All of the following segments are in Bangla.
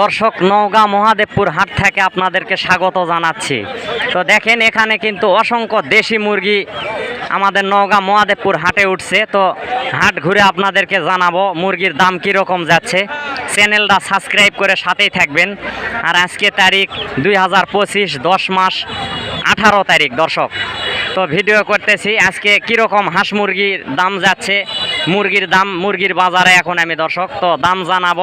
দর্শক, নওগাঁ মহাদেবপুর হাট থেকে আপনাদেরকে স্বাগত জানাচ্ছি। তো দেখেন, এখানে কিন্তু অসংখ্য দেশি মুরগি আমাদের নওগাঁ মহাদেবপুর হাটে উঠছে। তো হাট ঘুরে আপনাদেরকে জানাব মুরগির দাম কীরকম যাচ্ছে। চ্যানেলটা সাবস্ক্রাইব করে সাথেই থাকবেন। আর আজকে তারিখ দুই হাজার পঁচিশ, দশ মাস, আঠারো তারিখ, দর্শক। তো ভিডিও করতেছি, আজকে কীরকম হাঁস মুরগির দাম যাচ্ছে মুরগির দাম, মুরগির বাজারে এখন আমি দর্শক, তো দাম জানাব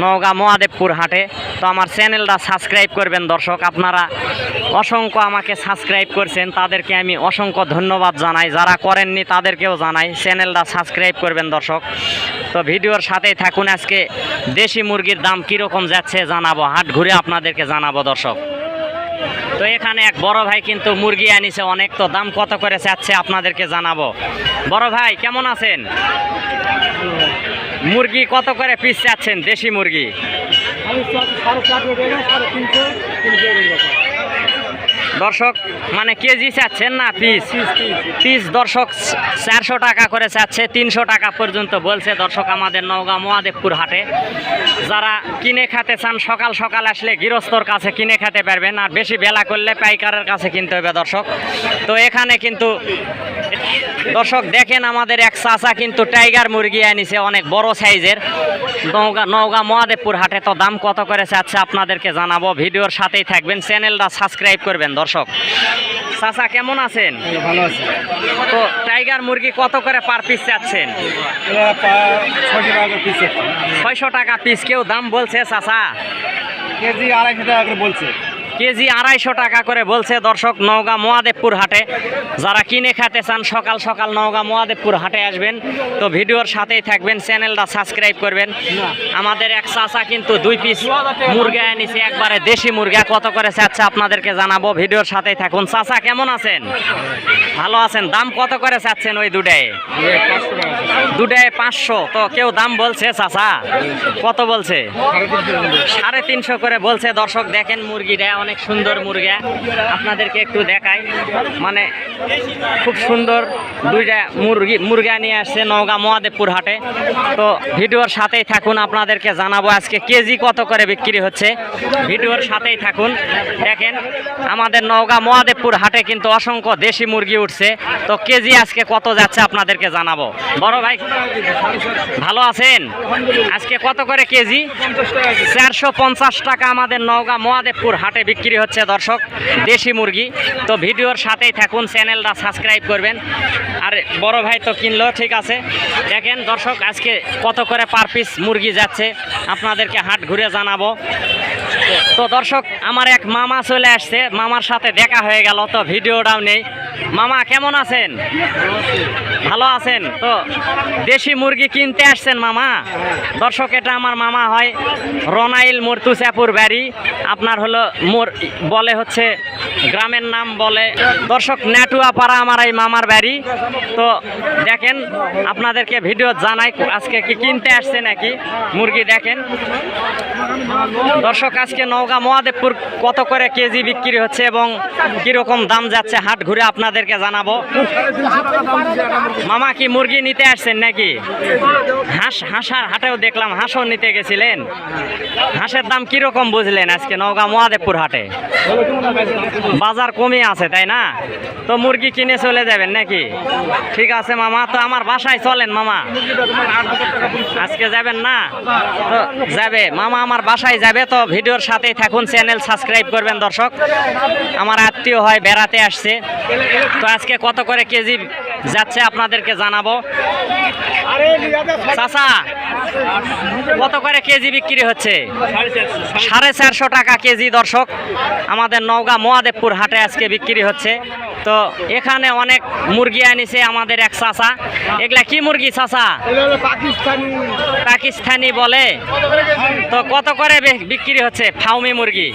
নওগাঁ মহাদেবপুর হাটে। তো আমার চ্যানেলটা সাবস্ক্রাইব করবেন দর্শক, আপনারা অসংখ্য আমাকে সাবস্ক্রাইব করছেন, তাদেরকে আমি অসংখ্য ধন্যবাদ জানাই। যারা করেননি তাদেরকেও জানাই, চ্যানেলটা সাবস্ক্রাইব করবেন দর্শক। তো ভিডিওর সাথেই থাকুন, আজকে দেশি মুরগির দাম কীরকম যাচ্ছে জানাব, হাট ঘুরে আপনাদেরকে জানাব দর্শক। তো এখানে এক বড় ভাই কিন্তু মুরগি আনিছে অনেক, তো দাম কত করে চাচ্ছে আপনাদেরকে জানাব। বড় ভাই, কেমন আছেন? মুরগি কত করে পিস চাচ্ছেন, দেশি মুরগি? দর্শক মানে কেজি চাচ্ছেন না, পিস। পিস দর্শক, চারশো টাকা করে চাচ্ছে, তিনশো টাকা পর্যন্ত বলছে দর্শক আমাদের নওগাঁ মহাদেবপুর হাটে। যারা কিনে খেতে চান, সকাল সকাল আসলে গৃহস্থর কাছে কিনে খেতে পারবেন, আর বেশি বেলা করলে পাইকারের কাছে কিনতে হবে দর্শক। তো এখানে কিন্তু, দর্শক দেখেন আমাদের এক চাচা কিন্তু টাইগার মুরগি আনিছে, অনেক বড় সাইজের। নওগাঁ নওগাঁ মহাদেবপুর হাটে তো দাম কত করে চাচ্ছে আপনাদেরকে জানাব। ভিডিওর সাথেই থাকবেন চ্যানেলটা সাবস্ক্রাইব করবেন দর্শক। চাচা কেমন আছেন? ভালো আছে। তো টাইগার মুরগি কত করে পার পিস চাচ্ছেন? এরা ছয়শো টাকা পিস ছয়শো টাকা পিস কেউ দাম বলছে চাচা? কেজি আড়াইশো টাকা করে বলছে। কেজি আড়াইশো টাকা করে বলছে দর্শক নওগাঁ মহাদেবপুর হাটে। যারা কিনে খেতে চান, সকাল সকাল নওগাঁ মহাদেবপুর হাটে আসবেন। তো ভিডিওর সাথেই থাকবেন, চ্যানেলটা সাবস্ক্রাইব করবেন। আমাদের এক চাচা কিন্তু দুই পিস মুরগা এনেছে, একবারে দেশি মুরগা। কত করে চাচ্ছে আপনাদেরকে জানাব, ভিডিওর সাথেই থাকুন। চাচা, কেমন আছেন? ভালো আছেন? দাম কত করে চাচ্ছেন ওই দুটায়? দুটায় পাঁচশো। তো কেউ দাম বলছে চাচা? কত বলছে? সাড়ে তিনশো করে বলছে। দর্শক দেখেন মুরগিটা অনেক সুন্দর মুরগা। আপনাদেরকে একটু দেখাই। মানে খুব সুন্দর দুইটা মুরগি, মুরগা নিয়ে আসছে নওগাঁ মহাদেবপুর হাটে। তো ভিডিওর সাথেই থাকুন, আপনাদেরকে জানাব আজকে কেজি কত করে বিক্রি হচ্ছে। ভিডিওর সাথেই থাকুন। দেখেন, আমাদের নওগাঁ মহাদেবপুর হাটে কিন্তু অসংখ্য দেশি মুরগি উঠছে। তো কেজি আজকে কত যাচ্ছে আপনাদেরকে জানাব। বড় ভাই, ভালো আছেন? আজকে কত করে কেজি। চারশো পঞ্চাশ টাকা আমাদের নওগাঁ মহাদেবপুর হাটে বিক্রি হচ্ছে দর্শক, দেশি মুরগি। তো ভিডিওর সাথেই থাকুন, চ্যানেলটা সাবস্ক্রাইব করবেন। আর বড় ভাই তো কিনলো, ঠিক আছে। দেখেন দর্শক, আজকে কত করে পার পিস মুরগি যাচ্ছে, আপনাদেরকে হাট ঘুরে জানাব। তো দর্শক, আমার এক মামা চলে আসছে, মামার সাথে দেখা হয়ে গেল, তো ভিডিওটাও নেই। মামা, কেমন আছেন? ভালো আছেন? তো দেশি মুরগি কিনতে আসছেন মামা। দর্শক, এটা আমার মামা হয় রনাইল মর্তুচাপুর বাড়ি আপনার হলো মোর বলে হচ্ছে, গ্রামের নাম বলে। দর্শক নেটুয়াপাড়া আমার এই মামার বাড়ি তো দেখেন, আপনাদেরকে ভিডিও জানাই, আজকে কি কিনতে আসছে নাকি? মুরগি দেখেন। দর্শক, আজকে নওগাঁ মহাদেবপুর কত করে কেজি বিক্রি হচ্ছে এবং কীরকম দাম যাচ্ছে? হাট ঘুরে আপনাদেরকে জানাব। মামা কি মুরগি নিতে আসছেন নাকি? হাঁস হাঁসার হাটেও দেখলাম হাঁসও নিতে গেছিলেন। হাঁসের দাম কীরকম বুঝলেন আজকে নওগাঁ মহাদেবপুর হাটে? বাজার কমে আছে, তাই না? তো মুরগি কিনে চলে যাবেন নাকি? ঠিক আছে মামা, তো আমার বাসায় চলেন মামা। আজকে যাবেন না? তো যাবে। মামা আমার বাসায় যাবে, তো ভিডিওর সাথেই থাকুন, চ্যানেল সাবস্ক্রাইব করবেন দর্শক। আমার আত্মীয় হয় বেড়াতে আসছে। তো আজকে কত করে কেজি যাচ্ছে আপনাদেরকে জানাব। চাষা কত করে কেজি বিক্রি হচ্ছে? সাড়ে চারশো টাকা কেজি দর্শক, আমাদের নওগাঁ মহাদেবপুর হাটে আজকে বিক্রি হচ্ছে। তো এখানে অনেক মুরগি আনিছে আমাদের এক চাচা। এগুলা কি মুরগি পাকিস্তানি পাকিস্তানি বলে। তো কত করে বিক্রি হচ্ছে ফাউমি মুরগি?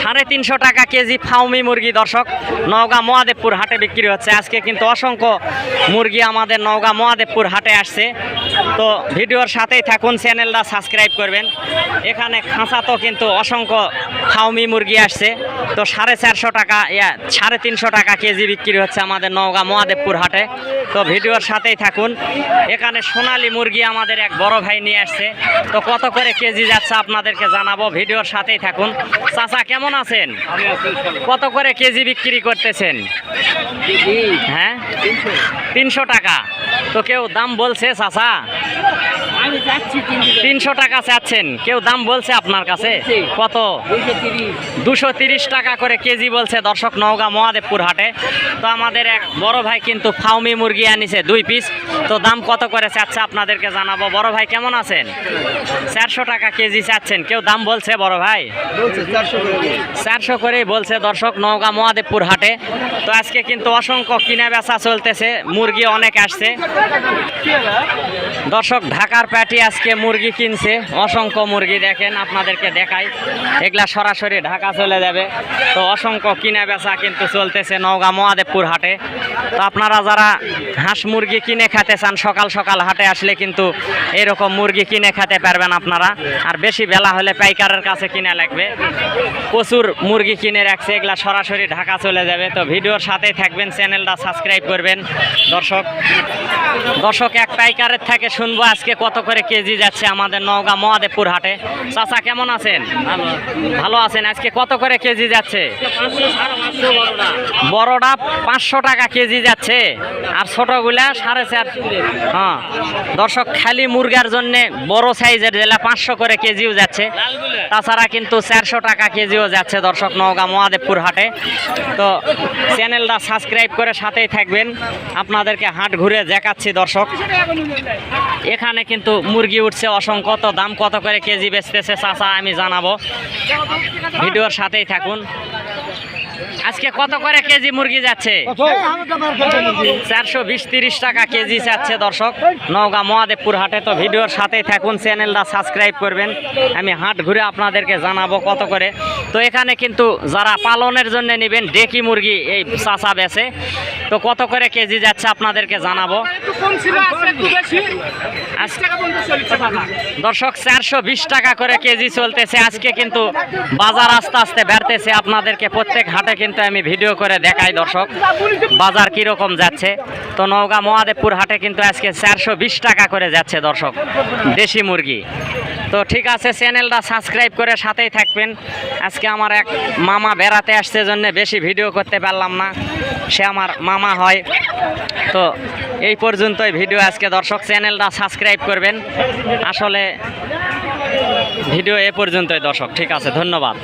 সাড়ে তিনশো টাকা কেজি ফাউমি মুরগি, দর্শক। নওগাঁ মহাদেবপুর হাটে বিক্রি হচ্ছে। আজকে কিন্তু অসংখ্য মুরগি আমাদের নওগাঁ মহাদেবপুর হাটে আসছে। তো ভিডিওর সাথেই থাকুন, চ্যানেলটা সাবস্ক্রাইব করবেন। এখানে খাঁচা তো কিন্তু অসংখ্য ফাউমি মুরগি আসছে। তো সাড়ে চারশো টাকা, ইয়া, সাড়ে তিনশো টাকা কেজি বিক্রি হচ্ছে আমাদের নওগাঁ মহাদেবপুর হাটে। তো ভিডিওর সাথেই থাকুন। এখানে সোনালী মুরগি আমাদের এক বড় ভাই নিয়ে আসছে। তো কত করে কেজি যাচ্ছে আপনাদেরকে জানাব, ভিডিওর সাথেই থাকুন। চাচা, কেমন আছেন? কত করে কেজি বিক্রি করতেছেন? হ্যাঁ? তিনশো টাকা। তো কেউ দাম বলছে, চাচা? তিনশো টাকা চাচ্ছেন। কেউ দাম বলছে আপনার কাছে? কত? দুশো তিরিশ। টাকা করে কেজি বলছে দর্শক নওগাঁ মহাদেবপুর হাটে। তো আমাদের এক বড় ভাই কিন্তু ফাউমি মুরগি আনিছে দুই পিস। তো দাম কত করে চাচ্ছে আপনাদেরকে জানাব। বড় ভাই কেমন আছেন? চারশো টাকা কেজি চাচ্ছেন। কেউ দাম বলছে বড় ভাই? চারশো চারশো করেই বলছে দর্শক নওগাঁ মহাদেবপুর হাটে। তো আজকে কিন্তু অসংখ্য কিনা বেচা চলতেছে। মুরগি অনেক আসছে। দর্শক, ঢাকার প্যাটি আজকে মুরগি কিনছে। অসংখ্য মুরগি দেখেন, আপনাদেরকে দেখাই। এগুলা সরাসরি ঢাকা চলে যাবে। তো অসংখ্য কিনা বেচা কিন্তু চলতেছে নওগাঁ মহাদেবপুর হাটে। তো আপনারা যারা হাঁস মুরগি কিনে খেতে চান, সকাল সকাল হাটে আসলে কিন্তু এরকম মুরগি কিনে খেতে পারবেন আপনারা। আর বেশি বেলা হলে পাইকারের কাছে কিনা লাগবে। প্রচুর মুরগি কিনে রাখছে, এগুলা সরাসরি ঢাকা চলে যাবে। তো ভিডিওর সাথেই থাকবেন, চ্যানেলটা সাবস্ক্রাইব করবেন। দর্শক দর্শক, এক পাইকারের থেকে শুনব আজকে কত করে কেজি যাচ্ছে আমাদের নওগাঁ মহাদেবপুর হাটে। চাচা কেমন আছেন? ভালো। আছেন? আজকে কত করে কেজি যাচ্ছে? বড়টা। পাঁচশো টাকা কেজি যাচ্ছে। আর ছোটগুলা সাড়ে চার হ্যাঁ। দর্শক খালি মুরগার জন্যে বড় সাইজের যেটা পাঁচশো করে কেজিও যাচ্ছে। তাছাড়া কিন্তু চারশো টাকা কেজিও যাচ্ছে দর্শক নওগাঁ মহাদেবপুর হাটে। তো চ্যানেলটা সাবস্ক্রাইব করে সাথেই থাকবেন। আপনাদেরকে হাট ঘুরে দেখাচ্ছি দর্শক। এখানে কিন্তু মুরগি উঠছে, অসংখ্য। তো দাম, কত করে কেজি বেচতেছে চাচা, আমি জানাব। ভিডিওর সাথেই থাকুন। আজকে কত করে কেজি মুরগি যাচ্ছে? চারশো বিশ তিরিশ টাকা কেজি যাচ্ছে, দর্শক। নওগাঁ মহাদেবপুর হাটে তো ভিডিওর সাথেই থাকুন, চ্যানেলটা সাবস্ক্রাইব করবেন। আমি হাট ঘুরে আপনাদেরকে জানাব কত করে। তো এখানে কিন্তু যারা পালনের জন্য নেবেন, ডেকি মুরগি এই চাচা বেছে তো কত করে কেজি যাচ্ছে আপনাদেরকে জানাব? দর্শক চারশো বিশ টাকা করে কেজি চলতেছে। আজকে কিন্তু বাজার আস্তে আস্তে বেড়তেছে। আপনাদেরকে প্রত্যেক হাটে কিন্তু আমি ভিডিও করে দেখাই দর্শক। বাজার কীরকম যাচ্ছে? তো নওগাঁ মহাদেবপুর হাটে কিন্তু আজকে চারশো বিশ টাকা করে যাচ্ছে দর্শক। দেশি মুরগি। তো ঠিক আছে চ্যানেলটা সাবস্ক্রাইব করে সাথেই থাকবেন। আজকে আমার এক মামা বেড়াতে আসছে জন্য বেশি ভিডিও করতে পারলাম না। সে আমার মামা হয়। তো এই পর্যন্তই ভিডিও আজকে। দর্শক চ্যানেলটা সাবস্ক্রাইব করবেন। আসলে ভিডিও এ পর্যন্তই দর্শক। ঠিক আছে, ধন্যবাদ।